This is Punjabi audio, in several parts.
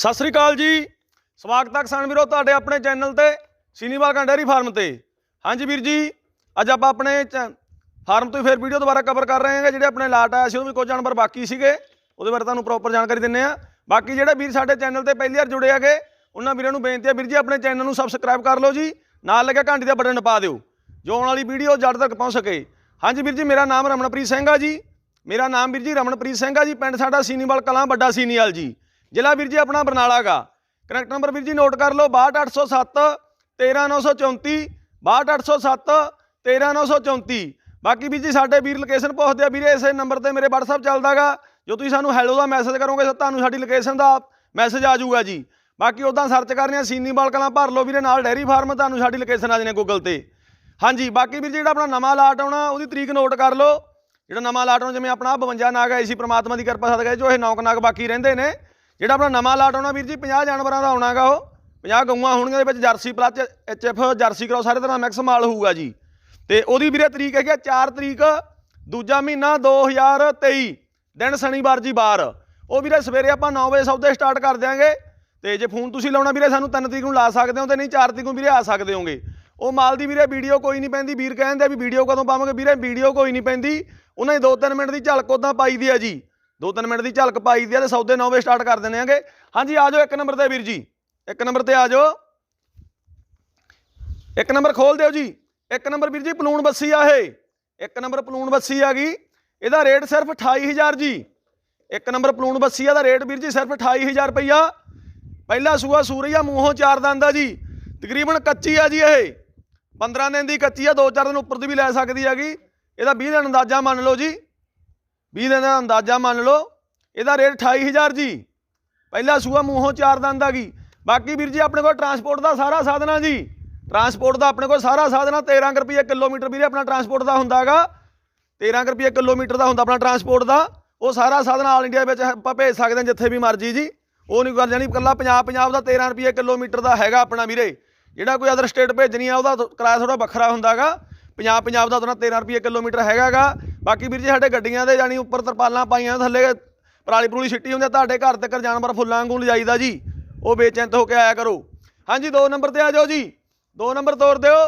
ਸਤਿ ਸ੍ਰੀ ਅਕਾਲ ਜੀ। ਸਵਾਗਤ ਹੈ ਕਿਸਾਨ ਵੀਰੋ ਤੁਹਾਡੇ ਆਪਣੇ ਚੈਨਲ ਤੇ, ਸੀਨੀਵਾਲ ਕਾ ਫਾਰਮ ਤੇ। ਹਾਂਜੀ ਵੀਰ ਜੀ, ਅੱਜ ਆਪਾਂ ਆਪਣੇ ਚੈ- ਫਾਰਮ ਤੋਂ ਹੀ ਫਿਰ ਵੀਡੀਓ ਦੁਬਾਰਾ ਕਵਰ ਕਰ ਰਹੇ ਹਾਂ ਜਿਹੜੇ ਆਪਣੇ ਲਾਟ ਆਇਆ ਸੀ, ਉਹ ਵੀ ਕੁਝ ਜਾਨਵਰ ਬਾਕੀ ਸੀਗੇ। ਉਹਦੇ ਬਾਰੇ ਤੁਹਾਨੂੰ ਪ੍ਰੋਪਰ ਜਾਣਕਾਰੀ ਦਿੰਨੇ ਆ ਬਾਕੀ ਜਿਹੜੇ ਵੀਰ ਸਾਡੇ ਚੈਨਲ ਤੇ ਪਹਿਲੀ ਵਾਰ ਜੁੜੇ ਹੈਗੇ, ਉਹਨਾਂ ਵੀਰਾਂ ਨੂੰ ਬੇਨਤੀ ਹੈ, ਵੀਰ ਜੀ ਆਪਣੇ ਚੈਨਲ ਨੂੰ ਸਬਸਕ੍ਰਾਈਬ ਕਰ ਲਓ ਜੀ। ਨਾਲ ਲੱਗਿਆ ਘੰਟੀ ਦਾ ਬਟਨ ਪਾ ਦਿਓ, ਜੋ ਆਉਣ ਵਾਲੀ ਵੀਡੀਓ ਜੜ ਤੱਕ ਪਹੁੰਚ ਸਕੇ। ਹਾਂਜੀ ਵੀਰ ਜੀ, ਮੇਰਾ ਨਾਮ ਰਮਨਪ੍ਰੀਤ ਸਿੰਘ ਆ ਜੀ। ਮੇਰਾ ਨਾਮ ਵੀਰ ਜੀ ਰਮਨਪ੍ਰੀਤ ਸਿੰਘ ਆ ਜੀ, ਪਿੰਡ ਸਾਡਾ ਸੀਨੀਵਾਲ ਕਲਾਂ, ਵੱਡਾ ਸੀਨੀਵਾਲ ਜੀ। ਜ਼ਿਲ੍ਹਾ ਵੀਰ ਜੀ, ਆਪਣਾ ਬਰਨਾਲਾ ਗਾ। ਕਨੈਕਟ ਨੰਬਰ ਵੀਰ ਜੀ ਨੋਟ ਕਰ ਲਓ 62807 13934 62807 13934 ਬਾਕੀ ਵੀਰ ਜੀ, ਸਾਡੇ ਵੀਰ ਲੋਕੇਸ਼ਨ ਪੁੱਛਦੇ ਆ, ਵੀਰੇ, ਇਸੇ ਨੰਬਰ ਤੇ ਮੇਰੇ WhatsApp ਚੱਲਦਾਗਾ ਜੋ ਤੁਸੀਂ ਸਾਨੂੰ ਹੈਲੋ ਦਾ ਮੈਸੇਜ ਕਰੋਗੇ ਤਾਂ ਤੁਹਾਨੂੰ ਸਾਡੀ ਲੋਕੇਸ਼ਨ ਦਾ ਮੈਸੇਜ ਆ ਜਾਊਗਾ ਜੀ। ਬਾਕੀ ਉਦਾਂ ਸਰਚ ਕਰਨੀ ਆ, ਸੀਨੀ ਬਾਲ ਕਲਾਂ ਭਰ ਲਓ ਵੀਰੇ, ਨਾਲ ਡੈਰੀ ਫਾਰਮ ਤੁਹਾਨੂੰ ਸਾਡੀ ਲੋਕੇਸ਼ਨ ਆ ਜਾਣੇ ਗੂਗਲ ਤੇ। ਹਾਂਜੀ, ਬਾਕੀ ਵੀਰ ਜੀ, ਜਿਹੜਾ ਆਪਣਾ ਨਵਾਂ ਲਾਟ ਆਉਣਾ, ਉਹਦੀ ਤਰੀਕ ਨੋਟ ਕਰ ਲਓ। ਜਿਹੜਾ ਨਵਾਂ ਲਾਟ ਆਉਣਾ, ਜਿਵੇਂ ਆਪਣਾ 52 ਨਾਗ ਆਈ ਸੀ ਪ੍ਰਮਾਤਮਾ ਦੀ ਕਿਰਪਾ ਸਦਕਾ ਜੋ ਇਹ ਨੌਕ ਨਾਗ ਬਾਕੀ ਰਹਿੰਦੇ ਨੇ। ਜਿਹੜਾ ਆਪਣਾ ਨਵਾਂ ਲਾਟ ਆਉਣਾ ਵੀਰ ਜੀ 50 ਜਾਨਵਰਾਂ ਦਾ ਆਉਣਾਗਾ ਉਹ। 50 ਗਊਆਂ ਹੋਣਗੀਆਂ ਦੇ ਵਿੱਚ, ਜਰਸੀ ਪਲੱਸ, ਐਚਐਫ, ਜਰਸੀ ਕਰੋ, ਸਾਰੇ ਤਰ੍ਹਾਂ ਮਿਕਸ ਮਾਲ ਹੋਊਗਾ ਜੀ। ਤੇ ਉਹਦੀ ਵੀਰੇ ਤਰੀਕ ਹੈਗੀ ਆ 4 ਤਰੀਕ, ਦੂਜਾ ਮਹੀਨਾ 2023 ਦਿਨ ਸ਼ਨੀਵਾਰ ਜੀ ਬਾਰ ਉਹ ਵੀਰੇ ਸਵੇਰੇ ਆਪਾਂ 9 ਵਜੇ ਸੌਦੇ ਸਟਾਰਟ ਕਰ ਦਿਆਂਗੇ। ਤੇ ਜੇ ਫੋਨ ਤੁਸੀਂ ਲਾਉਣਾ ਵੀਰੇ, ਸਾਨੂੰ 3 ਤਰੀਕ ਨੂੰ ਲਾ ਸਕਦੇ ਹੋ ਤੇ ਨਹੀਂ 4 ਤਰੀਕ ਨੂੰ ਵੀਰੇ ਆ ਸਕਦੇ ਹੋਗੇ। ਉਹ ਮਾਲ ਦੀ ਵੀਰੇ ਵੀਡੀਓ ਕੋਈ ਨਹੀਂ ਪੈਂਦੀ, ਵੀਰ ਕਹਿੰਦੇ ਆ ਵੀ ਵੀਡੀਓ ਕਦੋਂ ਪਾਵਾਂਗੇ। ਵੀਰੇ, ਵੀਡੀਓ ਕੋਈ ਨਹੀਂ ਪੈਂਦੀ। ਉਹਨਾਂ ਦੀ 2-3 ਮਿੰਟ ਦੀ ਝਲਕ ਉਦਾਂ ਪਾਈ ਦੀ ਆ ਜੀ। 2-3 ਮਿੰਟ ਦੀ ਝਲਕ ਪਾਈ ਦੀ ਆ ਤੇ ਸੌਦੇ 9 ਵਜੇ ਸਟਾਰਟ ਕਰ ਦਿੰਦੇ ਆਂਗੇ। ਹਾਂਜੀ, ਆ ਜਾਓ ਇੱਕ ਨੰਬਰ ਤੇ ਵੀਰ ਜੀ। ਇੱਕ ਨੰਬਰ ਤੇ ਆ ਜਾਓ। ਇੱਕ ਨੰਬਰ ਖੋਲ ਦਿਓ ਜੀ। ਇੱਕ ਨੰਬਰ ਵੀਰ ਜੀ ਪਲੂਣ ਬੱਸੀ ਆ ਇਹ। ਇੱਕ ਨੰਬਰ ਪਲੂਣ ਬੱਸੀ ਆ ਗਈ। ਇਹਦਾ ਰੇਟ ਸਿਰਫ 28000 ਜੀ। ਇੱਕ ਨੰਬਰ ਪਲੂਣ ਬੱਸੀ ਆ ਦਾ ਰੇਟ ਵੀਰ ਜੀ ਸਿਰਫ 28000 ਰੁਪਈਆ। ਪਹਿਲਾ ਸੂਆ ਸੂਰਈਆ ਮੂੰਹੋਂ ਚਾਰ ਦੰਦ ਆ ਜੀ। ਤਕਰੀਬਨ ਕੱਚੀ ਆ ਜੀ ਇਹ। 15 ਦਿਨ ਦੀ ਕੱਚੀ ਆ 2-4 ਦਿਨ ਉੱਪਰ ਦੀ ਵੀ ਲੈ ਸਕਦੀ ਹੈਗੀ। ਇਹਦਾ 20 ਦਿਨ ਅੰਦਾਜ਼ਾ ਮੰਨ ਲਓ ਜੀ। 20 ਦਿਨ ਦਾ ਅੰਦਾਜ਼ਾ ਮੰਨ ਲਓ, ਇਹਦਾ ਰੇਟ 28000 ਜੀ। ਪਹਿਲਾ ਸੂਆ ਮੂੰਹੋਂ ਚਾਰ ਦੰਦ ਆ ਗਈ। ਬਾਕੀ ਵੀਰ ਜੀ, ਆਪਣੇ ਕੋਲ ਟਰਾਂਸਪੋਰਟ ਦਾ ਸਾਰਾ ਸਾਧਨ ਜੀ। ਟਰਾਂਸਪੋਰਟ ਦਾ ਆਪਣੇ ਕੋਲ ਸਾਰਾ ਸਾਧਨਾ ਆ 13 ਕੁ ਰੁਪਏ ਕਿਲੋਮੀਟਰ ਵੀਰੇ ਆਪਣਾ ਟਰਾਂਸਪੋਰਟ ਦਾ ਹੁੰਦਾਗਾ 13 ਕੁ ਰੁਪਏ ਕਿਲੋਮੀਟਰ ਦਾ ਹੁੰਦਾ ਆਪਣਾ ਟਰਾਂਸਪੋਰਟ ਦਾ। ਉਹ ਸਾਰਾ ਸਾਧਨ ਆਲ ਇੰਡੀਆ ਵਿੱਚ ਆਪਾਂ ਭੇਜ ਸਕਦੇ ਹਾਂ ਜਿੱਥੇ ਵੀ ਮਰਜ਼ੀ ਜੀ। ਉਹ ਨਹੀਂ ਗੱਲ ਜਾਨੀ ਇਕੱਲਾ ਪੰਜਾਬ ਪੰਜਾਬ ਦਾ 13 ਰੁਪਏ ਕਿਲੋਮੀਟਰ ਦਾ ਹੈਗਾ ਆਪਣਾ ਵੀਰੇ। ਜਿਹੜਾ ਕੋਈ ਅਦਰ ਸਟੇਟ ਭੇਜਣੀ ਆ, ਉਹਦਾ ਕਿਰਾਇਆ ਥੋੜਾ ਵੱਖਰਾ ਹੁੰਦਾਗਾ ਪੰਜਾਬ ਪੰਜਾਬ ਦਾ ਤਾਂ 13 ਰੁਪਏ ਕਿਲੋਮੀਟਰ ਹੈਗਾਗਾ ਬਾਕੀ ਵੀਰ ਜੀ ਸਾਡੇ ਗੱਡੀਆਂ ਦੇ ਜਾਨੀ ਉੱਪਰ ਤਰਪਾਲਾਂ ਪਾਈਆਂ ਥੱਲੇ ਪਰਾਲੀ ਪਰੂਲੀ ਛਿੱਟੀ ਹੁੰਦੀ ਆ, ਤੁਹਾਡੇ ਘਰ ਤੱਕ ਜਾਨਵਰ ਫੁੱਲਾਂ ਵਾਂਗੂ ਲਿਜਾਈਦਾ ਜੀ। ਉਹ ਬੇਚੈਂਤ ਹੋ ਕੇ ਆਇਆ ਕਰੋ। ਹਾਂਜੀ 2 ਨੰਬਰ ਤੇ ਆ ਜਾਓ ਜੀ। 2 ਨੰਬਰ ਤੋਰ ਦਿਓ।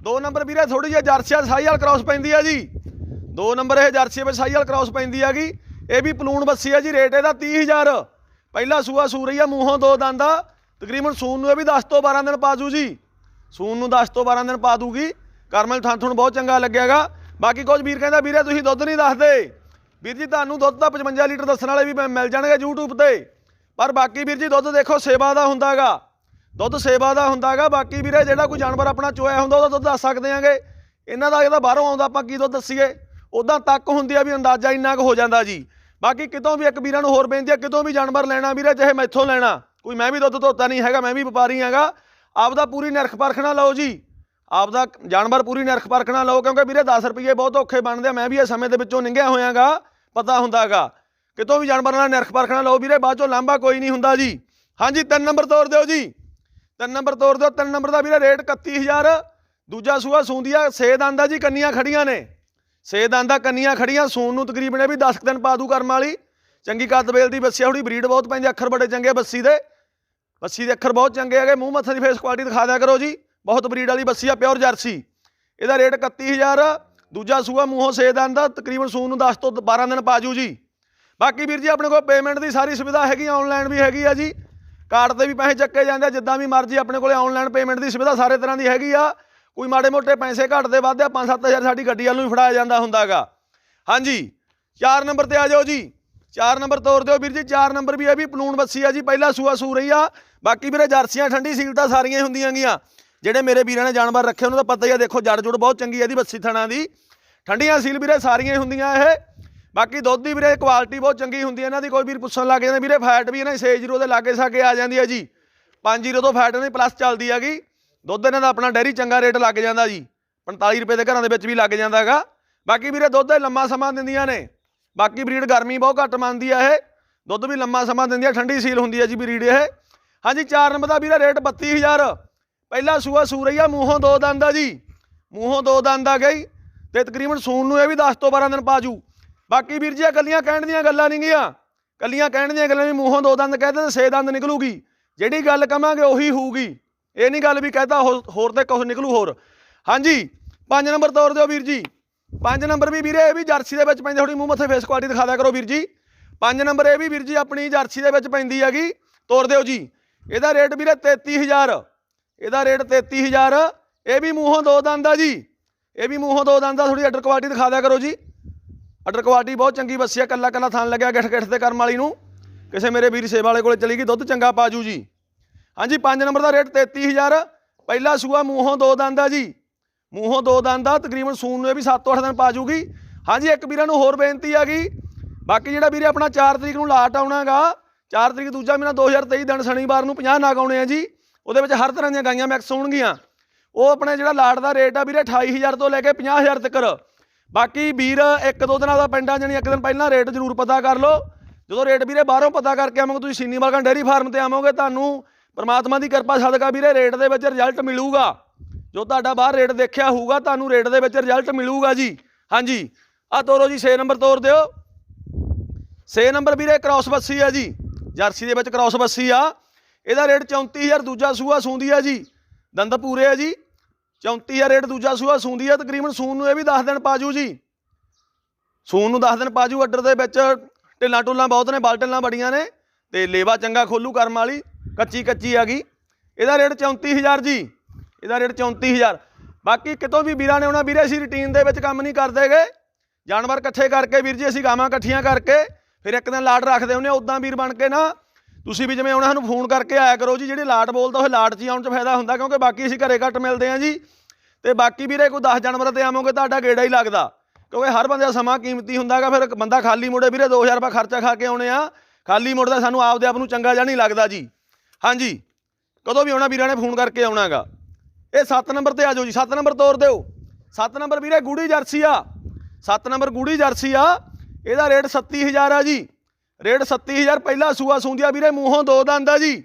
2 ਨੰਬਰ ਵੀਰੇ ਥੋੜੀ ਜਿਹੀ ਜਰਸੀਆ ਸਾਈਵਾਲ ਕ੍ਰਾਸ ਪੈਂਦੀ ਆ ਜੀ। 2 ਨੰਬਰ ਇਹ ਜਰਸੀ ਵਿੱਚ ਸਾਈਵਾਲ ਕ੍ਰਾਸ ਪੈਂਦੀ ਹੈਗੀ ਇਹ ਵੀ ਪਲੂਣ ਬੱਸੀ ਆ ਜੀ ਰੇਟ ਇਹਦਾ 30000 ਪਹਿਲਾ ਸੂਆ ਸੂ ਰਹੀ ਆ ਮੂੰਹੋਂ ਦੋ ਦੰਦਾ। ਤਕਰੀਬਨ ਸੂਨ ਨੂੰ ਇਹ ਵੀ 10 ਤੋਂ 12 ਦਿਨ ਪਾ ਜੂ ਜੀ। ਸੂਨ ਨੂੰ 10 ਤੋਂ 12 ਦਿਨ ਪਾ ਦੂਗੀ। ਕਰਮਲ ਥਾਂ ਤੁਹਾਨੂੰ ਬਹੁਤ ਚੰਗਾ ਲੱਗਿਆਗਾ। ਬਾਕੀ ਕੁਝ ਵੀਰ ਕਹਿੰਦਾ, ਵੀਰੇ ਤੁਸੀਂ ਦੁੱਧ ਨਹੀਂ ਦੱਸਦੇ। ਵੀਰ ਜੀ, ਤੁਹਾਨੂੰ ਦੁੱਧ ਦਾ 55 ਲੀਟਰ ਦੱਸਣ ਵਾਲੇ ਵੀ ਮ- ਮਿਲ ਜਾਣਗੇ YouTube ਤੇ। ਪਰ ਬਾਕੀ ਵੀਰ ਜੀ, ਦੁੱਧ ਦੇਖੋ ਸੇਵਾ ਦਾ ਹੁੰਦਾਗਾ। ਦੁੱਧ ਸੇਵਾ ਦਾ ਹੁੰਦਾਗਾ। ਬਾਕੀ ਵੀਰੇ, ਜਿਹੜਾ ਕੋਈ ਜਾਨਵਰ ਆਪਣਾ ਚੋਇਆ ਹੁੰਦਾ, ਉਹਦਾ ਦੁੱਧ ਦੱਸ ਸਕਦੇ ਆਂਗੇ। ਇਹਨਾਂ ਦਾ ਇਹਦਾ ਬਾਹਰੋਂ ਆਉਂਦਾ, ਆਪਾਂ ਕੀ ਦੁੱਧ ਦੱਸੀਏ? ਉਦਾਂ ਤੱਕ ਹੁੰਦੀ ਆ ਵੀ ਅੰਦਾਜ਼ਾ ਇੰਨਾ ਕੁ ਹੋ ਜਾਂਦਾ ਜੀ। ਬਾਕੀ ਕਿਤੋਂ ਵੀ ਇੱਕ ਵੀਰਾਂ ਨੂੰ ਹੋਰ ਬੇਨਤੀ ਆ, ਕਿਤੋਂ ਵੀ ਜਾਨਵਰ ਲੈਣਾ ਵੀਰੇ, ਚਾਹੇ ਮੈਥੋਂ ਲੈਣਾ। ਕੋਈ ਮੈਂ ਵੀ ਦੁੱਧ ਧੋਤਾ ਨਹੀਂ ਹੈਗਾ, ਮੈਂ ਵੀ ਵਪਾਰੀ ਹੈਗਾ ਆਪਦਾ ਪੂਰੀ ਨਿਰਖ ਪਰਖ ਨਾ ਲਓ ਜੀ। ਆਪਦਾ ਜਾਨਵਰ ਪੂਰੀ ਨਿਰਖ ਪਰਖ ਨਾਲ ਲਓ, ਕਿਉਂਕਿ ਵੀਰੇ 10 ਰੁਪਏ ਬਹੁਤ ਔਖੇ ਬਣਦੇ ਆ, ਮੈਂ ਵੀ ਇਹ ਸਮੇਂ ਦੇ ਵਿੱਚੋਂ ਲੰਘਿਆ ਹੋਇਆਗਾ, ਪਤਾ ਹੁੰਦਾਗਾ। ਕਿਤੋਂ ਵੀ ਜਾਨਵਰ ਨਾਲ ਨਿਰਖ ਪਰਖ ਨਾਲ ਲਓ ਵੀਰੇ, ਬਾਅਦ ਚੋਂ ਲਾਂਭਾ ਕੋਈ ਨਹੀਂ ਹੁੰਦਾ ਜੀ। ਹਾਂਜੀ, ਤਿੰਨ ਨੰਬਰ ਤੋਰ ਦਿਓ ਜੀ। ਤਿੰਨ ਨੰਬਰ ਤੋਰ ਦਿਓ, ਤਿੰਨ ਨੰਬਰ ਦਾ ਵੀਰੇ ਰੇਟ 31000 ਦੂਜਾ ਸੂਆ ਸੂੰਦੀਆਂ, ਛੇ ਦੰਦਾਂ ਜੀ, ਕੰਨੀਆਂ ਖੜੀਆਂ ਨੇ। ਛੇ ਦੰਦਾਂ ਕੰਨੀਆਂ ਖੜੀਆਂ ਸੂਨ ਨੂੰ ਤਕਰੀਬਨ ਇਹ ਵੀ 10 ਦਿਨ ਪਾ ਦੂ ਕਰਮ ਵਾਲੀ। ਚੰਗੀ ਕੱਦਬੇਲ ਦੀ ਬੱਸੀ ਥੋੜੀ ਬਰੀਡ ਬਹੁਤ ਪੈਂਦੀ, ਅੱਖਰ ਬੜੇ ਚੰਗੇ ਬੱਸੀ ਦੇ। ਬੱਸੀ ਦੇ ਅੱਖਰ ਬਹੁਤ ਚੰਗੇ ਹੈਗੇ, ਮੂੰਹ ਮੱਥੇ ਦੀ ਫੇਸ ਕੁਆਲਿਟੀ ਦਿਖਾ ਦਿਆ ਕਰੋ ਜੀ। ਬਹੁਤ ਬਰੀਡ ਵਾਲੀ ਬੱਸੀ ਆ, ਪਿਓਰ ਜਰਸੀ। ਇਹਦਾ ਰੇਟ 31000 ਦੂਜਾ ਸੂਆ ਮੂੰਹੋਂ ਛੇ ਦੰਦ ਦਾ ਤਕਰੀਬਨ ਸੂਨ ਨੂੰ 10 ਤੋਂ 12 ਦਿਨ ਪਾ ਜੂ ਜੀ। ਬਾਕੀ ਵੀਰ ਜੀ, ਆਪਣੇ ਕੋਲ ਪੇਮੈਂਟ ਦੀ ਸਾਰੀ ਸੁਵਿਧਾ ਹੈਗੀ ਆਨਲਾਈਨ ਵੀ ਹੈਗੀ ਆ ਜੀ। ਕਾਰਡ ਤੇ ਵੀ ਪੈਸੇ ਚੱਕੇ ਜਾਂਦੇ ਆ, ਜਿੱਦਾਂ ਵੀ ਮਰਜ਼ੀ ਆਪਣੇ ਕੋਲੇ ਆਨਲਾਈਨ ਪੇਮੈਂਟ ਦੀ ਸੁਵਿਧਾ ਸਾਰੇ ਤਰ੍ਹਾਂ ਦੀ ਹੈਗੀ ਆ। ਕੋਈ ਮਾੜੇ ਮੋਟੇ ਪੈਸੇ ਘੱਟਦੇ ਵੱਧਦੇ ਆ 5-7000 ਸਾਡੀ ਗੱਡੀ ਵੱਲ ਨੂੰ ਵੀ ਫੜਾਇਆ ਜਾਂਦਾ ਹੁੰਦਾਗਾ ਹਾਂਜੀ 4 ਨੰਬਰ ਤੇ ਆ ਜਾਓ ਜੀ। 4 ਨੰਬਰ ਤੋਰ ਦਿਓ ਵੀਰ ਜੀ 4 ਨੰਬਰ ਵੀ ਇਹ ਵੀ ਪਲੂਣ ਬੱਸੀ ਆ ਜੀ, ਪਹਿਲਾ ਸੂਆ ਸੂ ਰਹੀ ਆ। ਬਾਕੀ ਵੀਰੇ ਜਰਸੀਆਂ ਠੰਡੀ ਸੀਲ ਤਾਂ ਸਾਰੀਆਂ ਹੀ ਹੁੰਦੀਆਂ ਗੀਆਂ। ਜਿਹੜੇ ਮੇਰੇ ਵੀਰਾਂ ਨੇ ਜਾਨਵਰ ਰੱਖੇ, ਉਹਨਾਂ ਦਾ ਪਤਾ ਹੀ ਆ, ਦੇਖੋ ਜੜ ਜੁੜ ਬਹੁਤ ਚੰਗੀ ਆ ਇਹਦੀ ਬੱਸੀ ਥਣਾ ਦੀ। ਠੰਡੀਆਂ ਸੀਲ ਵੀਰੇ ਸਾਰੀਆਂ ਹੀ ਹੁੰਦੀਆਂ ਇਹ। ਬਾਕੀ ਦੁੱਧ ਦੀ ਵੀਰੇ ਕੁਆਲਿਟੀ ਬਹੁਤ ਚੰਗੀ ਹੁੰਦੀ ਹੈ ਇਹਨਾਂ ਦੀ ਕੋਈ ਵੀਰ ਪੁੱਛਣ ਲੱਗ ਜਾਂਦੇ, ਵੀਰੇ ਫੈਟ ਵੀ ਇਹਨਾਂ ਦੀ 6 ਦੇ ਲਾਗੇ ਸਾਗੇ ਆ ਜਾਂਦੀ ਹੈ ਜੀ। 5 ਜ਼ੀਰੋ ਤੋਂ ਫੈਟ ਇਹਨਾਂ ਦੀ ਪਲੱਸ ਚੱਲਦੀ ਹੈਗੀ ਦੁੱਧ ਇਹਨਾਂ ਦਾ ਆਪਣਾ ਡੈਰੀ ਚੰਗਾ ਰੇਟ ਲੱਗ ਜਾਂਦਾ ਜੀ। 45 ਰੁਪਏ ਦੇ ਘਰਾਂ ਦੇ ਵਿੱਚ ਵੀ ਲੱਗ ਜਾਂਦਾ ਹੈਗਾ। ਬਾਕੀ ਵੀਰੇ ਦੁੱਧ ਲੰਮਾ ਸਮਾਂ ਦਿੰਦੀਆਂ ਨੇ। ਬਾਕੀ ਬਰੀਡ ਗਰਮੀ ਬਹੁਤ ਘੱਟ ਮੰਨਦੀ ਆ ਇਹ। ਦੁੱਧ ਵੀ ਲੰਮਾ ਸਮਾਂ ਦਿੰਦੀ ਆ, ਠੰਡੀ ਸੀਲ ਹੁੰਦੀ ਆ ਜੀ ਬਰੀਡ ਇਹ। ਹਾਂਜੀ 4 ਨੰਬਰ ਦਾ ਵੀਰੇ ਰੇਟ 32000 ਪਹਿਲਾ ਸੂਆ ਸੂ ਰਹੀ ਆ ਮੂੰਹੋਂ ਦੋ ਦੰਦ ਆ ਜੀ। ਮੂੰਹੋਂ ਦੋ ਦੰਦ ਆ ਗਈ ਤੇ ਤਕਰੀਬਨ ਸੂਨ ਨੂੰ ਇਹ ਵੀ 10 ਤੋਂ 12 ਦਿਨ ਪਾਜੂ ਬਾਕੀ ਵੀਰ ਜੀ ਇਹ ਗੱਲੀਆਂ ਕਹਿਣ ਦੀਆਂ ਗੱਲਾਂ ਨਹੀਂ ਗੀਆਂ। ਕੱਲੀਆਂ ਕਹਿਣ ਦੀਆਂ ਗੱਲਾਂ ਵੀ ਮੂੰਹੋਂ ਦੋ ਦੰਦ ਕਹਦੇ ਤੇ ਛੇ ਦੰਦ ਨਿਕਲੂਗੀ। ਜਿਹੜੀ ਗੱਲ ਕਵਾਂਗੇ ਉਹੀ ਹੋਊਗੀ। ਇਹ ਨਹੀਂ ਗੱਲ ਵੀ ਕਹਤਾ ਹੋਰ ਤੇ ਕੁਝ ਨਿਕਲੂ ਹੋਰ। ਹਾਂਜੀ, ਪੰਜ ਨੰਬਰ ਤੋਰ ਦਿਓ ਵੀਰ ਜੀ। ਪੰਜ ਨੰਬਰ ਵੀ ਵੀਰੇ, ਇਹ ਵੀ ਜਰਸੀ ਦੇ ਵਿੱਚ ਪੈਂਦੇ ਥੋੜੀ ਮੂੰਹ ਮੱਥੇ ਫੇਸ ਕੁਆਲਿਟੀ ਦਿਖਾ ਦਿਆ ਕਰੋ ਵੀਰ ਜੀ। ਪੰਜ ਨੰਬਰ ਇਹ ਵੀ ਵੀਰ ਜੀ, ਆਪਣੀ ਜਰਸੀ ਦੇ ਵਿੱਚ ਪੈਂਦੀ ਹੈਗੀ। ਤੋਰ ਦਿਓ ਜੀ। ਇਹਦਾ ਰੇਟ ਵੀਰੇ 33000 ਇਹਦਾ ਰੇਟ 33000 ਇਹ ਵੀ ਮੂੰਹੋਂ ਦੋ ਦੰਦ ਆ ਜੀ। ਇਹ ਵੀ ਮੂੰਹੋਂ ਦੋ ਦੰਦ ਆ ਥੋੜੀ ਅਡਰ ਕੁਆਲਿਟੀ ਦਿਖਾ ਦਿਆ ਕਰੋ ਜੀ। ਅਡਰ ਕੁਆਲਿਟੀ ਬਹੁਤ ਚੰਗੀ ਬੱਸੀ ਆ, ਕੱਲਾ ਕੱਲਾ ਥਣ ਲੱਗਿਆ ਗਿੱਠ ਗਿੱਠ ਤੇ ਕਰਮ ਵਾਲੀ ਨੂੰ। ਕਿਸੇ ਮੇਰੇ ਵੀਰ ਸੇਵਾ ਵਾਲੇ ਕੋਲੇ ਚਲੀ ਗਈ, ਦੁੱਧ ਚੰਗਾ ਪਾਜੂ ਜੀ। ਹਾਂਜੀ 5 ਨੰਬਰ ਦਾ ਰੇਟ 33000 ਪਹਿਲਾ ਸੂਆ ਮੂੰਹੋਂ ਦੋ ਦੰਦ ਆ ਜੀ। ਮੂੰਹੋਂ ਦੋ ਦੰਦ ਆ, ਤਕਰੀਬਨ ਸੂਨ ਨੂੰ ਇਹ ਵੀ 7-8 ਦਿਨ ਪਾ ਜੂਗੀ ਹਾਂਜੀ, ਇੱਕ ਵੀਰਾਂ ਨੂੰ ਹੋਰ ਬੇਨਤੀ ਆ ਗਈ। ਬਾਕੀ ਜਿਹੜਾ ਵੀਰੇ ਆਪਣਾ 4 ਤਰੀਕ ਨੂੰ ਲਾਟ ਆਉਣਾਗਾ 4 ਤਰੀਕ ਦੂਜਾ ਮਹੀਨਾ 2023 ਦਿਨ ਸ਼ਨੀਵਾਰ ਨੂੰ 50 ਨਾਗ ਆਉਣੇ ਆ ਜੀ। ਉਹਦੇ ਵਿੱਚ ਹਰ ਤਰ੍ਹਾਂ ਦੀਆਂ ਗਾਈਆਂ ਮਿਕਸ ਹੋਣਗੀਆਂ ਉਹ ਆਪਣੇ ਜਿਹੜਾ ਲਾਟ ਦਾ ਰੇਟ ਆ ਵੀਰੇ 28000 ਤੋਂ ਲੈ ਕੇ 50000 ਤੱਕ। ਬਾਕੀ ਵੀਰ, ਇੱਕ ਦੋ ਦਿਨਾਂ ਦਾ ਪਿੰਡਾਂ ਜਣੀ ਇੱਕ ਦਿਨ ਪਹਿਲਾਂ ਰੇਟ ਜ਼ਰੂਰ ਪਤਾ ਕਰ ਲਓ। ਜਦੋਂ ਰੇਟ ਵੀਰੇ ਬਾਹਰੋਂ ਪਤਾ ਕਰਕੇ ਆਵੋਗੇ, ਤੁਸੀਂ ਸੀਨੀ ਵਾਲਕਾ ਡੇਅਰੀ ਫਾਰਮ ਤੇ ਆਵੋਗੇ, ਤੁਹਾਨੂੰ ਪਰਮਾਤਮਾ ਦੀ ਕਿਰਪਾ ਸਦਕਾ ਵੀਰੇ ਰੇਟ ਦੇ ਵਿੱਚ ਰਿਜ਼ਲਟ ਮਿਲੂਗਾ। ਜੋ ਤੁਹਾਡਾ ਬਾਹਰ ਰੇਟ ਦੇਖਿਆ ਹੋਊਗਾ, ਤੁਹਾਨੂੰ ਰੇਟ ਦੇ ਵਿੱਚ ਰਿਜ਼ਲਟ ਮਿਲੂਗਾ ਜੀ। ਹਾਂਜੀ। ਆ ਤੋਰੋ ਜੀ 6 ਨੰਬਰ ਤੋਰ ਦਿਓ। 6 ਨੰਬਰ ਵੀਰੇ ਕ੍ਰਾਸ ਬੱਸੀ ਆ ਜੀ। ਜਰਸੀ ਦੇ ਵਿੱਚ ਕ੍ਰਾਸ ਬੱਸੀ ਆ। ਇਹਦਾ ਰੇਟ 34000 ਦੂਜਾ ਸੂਆ ਸੂੰਦੀ ਆ ਜੀ। ਦੰਦ ਪੂਰੇ ਆ ਜੀ। 34000 ਰੇਟ, ਦੂਜਾ ਸੂਆ ਸੂੰਦੀ ਆ। ਤਕਰੀਬਨ ਸੂਨ ਨੂੰ ਇਹ ਵੀ 10 ਦਿਨ ਪਾਜੂ ਜੀ ਸੂਨ ਨੂੰ 10 ਦਿਨ ਪਾਜੂ ਅੱਡਰ ਦੇ ਵਿੱਚ। ਢਿੱਲਾਂ ਟੁੱਲਾਂ ਬਹੁਤ ਨੇ ਬਲਟਲਾਂ ਬੜੀਆਂ ਨੇ। ਤੇ ਲੇਵਾ ਚੰਗਾ ਖੋਲੂ ਕਰਮ ਵਾਲੀ। ਕੱਚੀ ਕੱਚੀ ਆ ਗਈ। ਇਹਦਾ ਰੇਟ 34000 ਜੀ। ਇਹਦਾ ਰੇਟ 34000 ਬਾਕੀ ਕਿਤੋਂ ਵੀ ਵੀਰਾਂ ਨੇ ਆਉਣਾ, ਵੀਰੇ ਅਸੀਂ ਰੁਟੀਨ ਦੇ ਵਿੱਚ ਕੰਮ ਨਹੀਂ ਕਰਦੇਗੇ ਜਾਨਵਰ ਇਕੱਠੇ ਕਰਕੇ ਵੀਰ ਜੀ ਅਸੀਂ ਗਾਵਾਂ ਇਕੱਠੀਆਂ ਕਰਕੇ ਫਿਰ ਇੱਕ ਦਿਨ ਲਾਟ ਰੱਖਦੇ ਹੁੰਦੇ ਉਦਾਂ ਵੀਰ ਬਣ ਕੇ ਨਾ ਤੁਸੀਂ ਵੀ ਜਿਵੇਂ ਆਉਣਾ ਸਾਨੂੰ ਫੋਨ ਕਰਕੇ ਆਇਆ ਕਰੋ ਜੀ, ਜਿਹੜੇ ਲਾਟ ਬੋਲਦਾ, ਉਹ ਲਾਟ 'ਚ ਹੀ ਆਉਣ 'ਚ ਫਾਇਦਾ ਹੁੰਦਾ, ਕਿਉਂਕਿ ਬਾਕੀ ਅਸੀਂ ਘਰੇ ਘੱਟ ਮਿਲਦੇ ਹਾਂ ਜੀ। ਤੇ ਬਾਕੀ ਵੀਰੇ ਕੋਈ 10 ਜਾਨਵਰਾਂ ਤੇ ਆਵੋਗੇ, ਤੁਹਾਡਾ ਗੇੜਾ ਹੀ ਲੱਗਦਾ। ਕਿਉਂਕਿ ਹਰ ਬੰਦੇ ਦਾ ਸਮਾਂ ਕੀਮਤੀ ਹੁੰਦਾਗਾ, ਫਿਰ ਬੰਦਾ ਖਾਲੀ ਮੁੜੇ ਵੀਰੇ 2000 ਰੁਪਏ ਖਰਚਾ ਖਾ ਕੇ ਆਉਣੇ ਆ। ਖਾਲੀ ਮੁੜਦਾ ਸਾਨੂੰ ਆਪਦੇ ਆਪ ਨੂੰ ਚੰਗਾ ਜਾਂ ਨਹੀਂ ਲੱਗਦਾ ਜੀ। ਹਾਂਜੀ, ਕਦੋਂ ਵੀ ਆਉਣਾ ਵੀਰਾਂ ਨੇ ਫੋਨ ਕਰਕੇ ਆਉਣਾਗਾ। ਇਹ 7 ਨੰਬਰ ਤੇ ਆ ਜਾਓ ਜੀ 7 ਨੰਬਰ ਤੋਰ ਦਿਓ। 7 ਨੰਬਰ ਵੀਰੇ, ਗੂੜੀ ਜਰਸੀ ਆ। 7 ਨੰਬਰ ਗੂੜੀ ਜਰਸੀ ਆ। ਇਹਦਾ ਰੇਟ 37000 ਆ ਜੀ। ਰੇਟ 37000 ਪਹਿਲਾ ਸੂਆ ਸੂੰਦੀਆ ਵੀਰੇ, ਮੂੰਹੋਂ ਦੋ ਦੰਦ ਆ ਜੀ।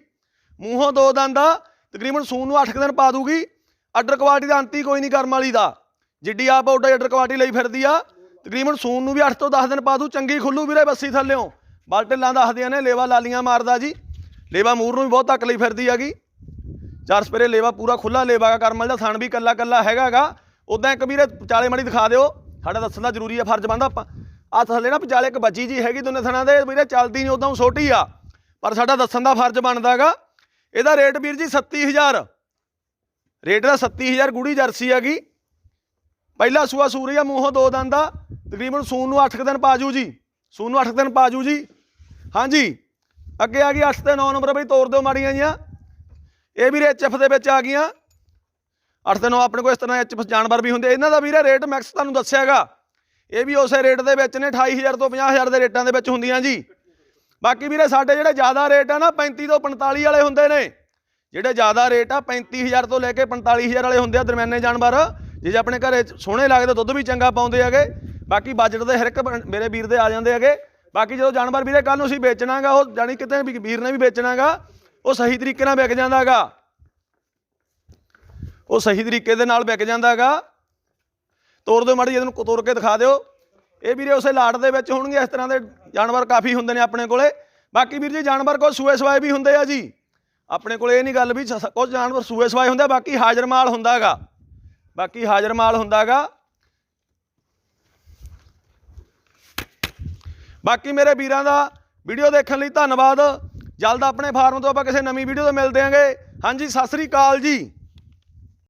ਮੂੰਹੋਂ ਦੋ ਦੰਦ ਆ, ਤਕਰੀਬਨ ਸੂਨ ਨੂੰ 8 ਦਿਨ ਪਾ ਦੂਗੀ। ਆਰਡਰ ਕੁਆਲਿਟੀ ਦਾ ਅੰਤੀ ਕੋਈ ਨਹੀਂ ਕਰਮ ਵਾਲੀ ਦਾ। ਜਿੱਡੀ ਆਪ ਆਰਡਰ ਆਰਡਰ ਕੁਆਲਿਟੀ ਲਈ ਫਿਰਦੀ ਆ, ਤਕਰੀਬਨ ਸੂਨ ਨੂੰ ਵੀ 8 ਤੋਂ 10 ਦਿਨ ਪਾ ਦੂ, ਚੰਗੀ ਖੁੱਲੂ ਵੀਰੇ ਬੱਸੀ ਥੱਲਿਓ। ਬਾਲਟਲਾਂ ਦੱਸਦੀਆਂ ਨੇ, ਲੇਵਾ ਲਾਲੀਆਂ ਮਾਰਦਾ ਜੀ। ਲੇਵਾ ਮੂਰ ਨੂੰ ਵੀ ਬਹੁਤ ਤੱਕ ਲਈ ਫਿਰਦੀ ਹੈਗੀ। ਚਾਰ ਸਪਰੇ ਲੇਵਾ ਪੂਰਾ ਖੁੱਲਾ ਲੇਵਾ ਦਾ ਕਰਮਲ ਦਾ ਥਣ ਵੀ ਕੱਲਾ ਕੱਲਾ ਹੈਗਾਗਾ। ਉਦਾਂ ਇੱਕ ਵੀਰੇ ਵਿਚਾਲੇ ਮੜੀ ਦਿਖਾ ਦਿਓ। ਸਾਡਾ ਦੱਸਣ ਦਾ ਜ਼ਰੂਰੀ ਹੈ ਫਰਜ਼ ਬੰਦਾ ਆਪਾਂ। ਆ ਥੱਲੇ ਨਾ ਵਿਚਾਲੇ ਇੱਕ ਬੱਜੀ ਜੀ ਹੈਗੀ ਦੋਨੇ ਥਣਾਂ ਦੇ, ਵੀਰੇ ਚੱਲਦੀ ਨਹੀਂ ਉਦੋਂ ਛੋਟੀ ਆ, ਪਰ ਸਾਡਾ ਦੱਸਣ ਦਾ ਫਰਜ਼ ਬਣਦਾਗਾ ਇਹਦਾ ਰੇਟ ਵੀਰ ਜੀ 37000 ਰੇਟ ਦਾ 37000 ਗੂੜੀ ਜਰਸੀ ਹੈਗੀ। ਪਹਿਲਾ ਸੂਆ ਸੂਰੀਆ ਮੂੰਹੋਂ ਦੋ ਦੰਦ ਦਾ ਤਕਰੀਬਨ ਸੂਨ ਨੂੰ 8 ਦਿਨ ਪਾਜੂ ਜੀ। ਸੂਨ ਨੂੰ 8 ਦਿਨ ਪਾਜੂ ਜੀ। ਹਾਂਜੀ, ਅੱਗੇ ਆ ਗਈ 8 ਤੇ 9 ਨੰਬਰ, ਬਈ ਤੋਰ ਦਿਓ ਮਾੜੀਆਂ ਜੀਆਂ ਇਹ ਵੀਰੇ ਐਚਐਫ ਦੇ ਵਿੱਚ ਆ ਗਈਆਂ। 8 ਤੇ 9 ਆਪਣੇ ਕੋਲ ਇਸ ਤਰ੍ਹਾਂ ਐਚਐਫ ਜਾਨਵਰ ਵੀ ਹੁੰਦੇ ਇਹਨਾਂ ਦਾ ਵੀਰੇ ਰੇਟ ਮੈਕਸ ਤੁਹਾਨੂੰ ਦੱਸਿਆਗਾ ਇਹ ਵੀ ਉਸੇ ਰੇਟ ਦੇ ਵਿੱਚ ਨੇ 28000 ਤੋਂ 50000 ਦੇ ਰੇਟਾਂ ਦੇ ਵਿੱਚ ਹੁੰਦੀਆਂ ਜੀ। ਬਾਕੀ ਵੀਰੇ, ਸਾਡੇ ਜਿਹੜੇ ਜ਼ਿਆਦਾ ਰੇਟ ਆ ਨਾ 35 ਤੋਂ 45 ਵਾਲੇ ਹੁੰਦੇ ਨੇ। ਜਿਹੜੇ ਜ਼ਿਆਦਾ ਰੇਟ ਆ 35000 ਤੋਂ ਲੈ ਕੇ 45000 ਵਾਲੇ ਹੁੰਦੇ ਆ ਦਰਮਿਆਨੇ ਜਾਨਵਰ। ਜੇ ਜੇ ਆਪਣੇ ਘਰੇ ਸੋਹਣੇ ਲੱਗਦੇ, ਦੁੱਧ ਵੀ ਚੰਗਾ ਪਾਉਂਦੇ ਹੈਗੇ। ਬਾਕੀ ਬਜਟ ਦੇ ਹਰ ਇੱਕ ਮੇਰੇ ਵੀਰ ਦੇ ਆ ਜਾਂਦੇ ਹੈਗੇ। ਬਾਕੀ ਜਦੋਂ ਜਾਨਵਰ ਵੀਰੇ ਕੱਲ ਨੂੰ ਅਸੀਂ ਵੇਚਣਾਗਾ, ਉਹ ਜਾਨੀ ਕਿਤੇ ਵੀ ਵੀਰ ਨੇ ਵੀ ਵੇਚਣਾਗਾ, ਉਹ ਸਹੀ ਤਰੀਕੇ ਨਾਲ ਵਿਕ ਜਾਂਦਾਗਾ। ਉਹ ਸਹੀ ਤਰੀਕੇ ਦੇ ਨਾਲ ਵਿਕ ਜਾਂਦਾਗਾ। ਤੋੜ ਦਿਓ ਮਾੜੀ ਇਹਨੂੰ ਤੋੜ ਕੇ ਦਿਖਾ ਦਿਓ। ਇਹ ਵੀਰੇ ਉਸੇ ਲਾਟ ਦੇ ਵਿੱਚ ਹੋਣਗੇ, ਇਸ ਤਰ੍ਹਾਂ ਦੇ ਜਾਨਵਰ ਕਾਫੀ ਹੁੰਦੇ ਨੇ ਆਪਣੇ ਕੋਲੇ। ਬਾਕੀ ਵੀਰ ਜੀ, ਜਾਨਵਰ ਕੋ ਸੂਏ ਸਵਾਏ ਵੀ ਹੁੰਦੇ ਆ ਜੀ। ਆਪਣੇ ਕੋਲੇ ਇਹ ਨਹੀਂ ਗੱਲ ਵੀ ਸ- ਕੁਝ ਜਾਨਵਰ ਸੂਏ ਸਵਾਏ ਹੁੰਦੇ ਆ, ਬਾਕੀ ਹਾਜ਼ਰ ਮਾਲ ਹੁੰਦਾਗਾ ਬਾਕੀ ਹਾਜ਼ਰ ਮਾਲ ਹੁੰਦਾਗਾ ਬਾਕੀ ਮੇਰੇ ਵੀਰਾਂ ਦਾ ਵੀਡੀਓ ਦੇਖਣ ਲਈ ਧੰਨਵਾਦ। ਜਲਦ ਆਪਣੇ ਫਾਰਮ ਤੋਂ ਆਪਾਂ ਕਿਸੇ ਨਵੀਂ ਵੀਡੀਓ ਤੋਂ ਮਿਲਦੇ ਆਂਗੇ। ਹਾਂਜੀ, ਸਤਿ ਸ੍ਰੀ ਅਕਾਲ ਜੀ।